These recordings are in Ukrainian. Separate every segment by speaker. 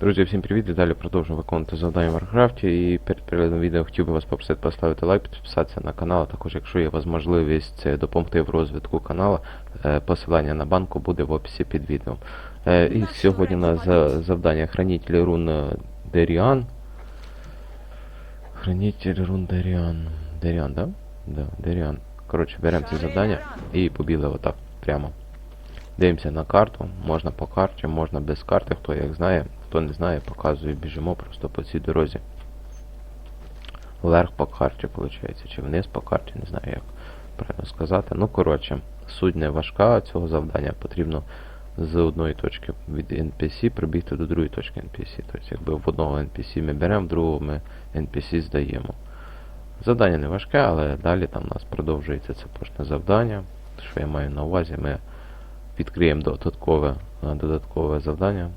Speaker 1: Друзі, всім привіт! І далі продовжуємо виконувати завдання в Варкрафті. І перед переглядом відео хотів би вас попросити поставити лайк, підписатися на канал, а також якщо є можливість допомогти в розвитку каналу, е, посилання на банку буде в описі під відео. Е, І сьогодні у нас за- завдання хранитель рун Деріан. Хранитель рун Деріан. Деріан, да? Да, Деріан. Коротше, беремо це завдання і побігли отак прямо. Дивимося на карту, можна по карті, можна без карти, хто як знає, хто не знає, показую, біжимо просто по цій дорозі. Вверх по карті, виходить, чи вниз по карті, не знаю як правильно сказати. Ну, коротше, суть не важка цього завдання, потрібно з одної точки від NPC прибігти до другої точки NPC. Тобто, якби в одного NPC ми беремо, в другого ми NPC здаємо. Завдання не важке, але далі там у нас продовжується це пошне завдання. Що я маю на увазі, ми відкриємо додаткове, додаткове завдання,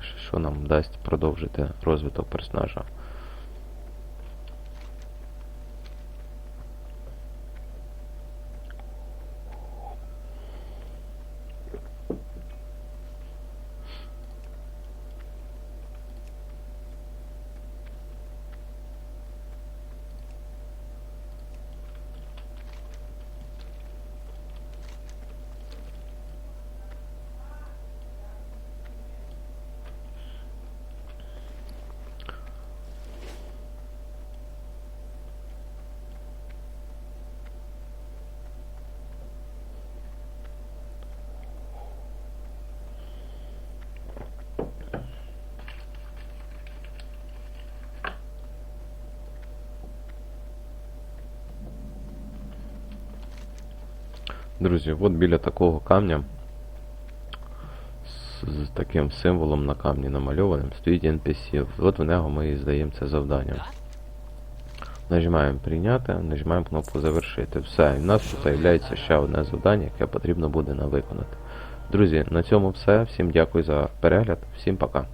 Speaker 1: що- нам дасть продовжити розвиток персонажа. Друзі, от біля такого камня з, таким символом на камні намальованим стоїть NPC. От в нього ми і здаємо це завдання. Нажимаємо прийняти, нажимаємо кнопку завершити. Все, і в нас тут з'являється ще одне завдання, яке потрібно буде виконати. Друзі, на цьому все. Всім дякую за перегляд, всім пока.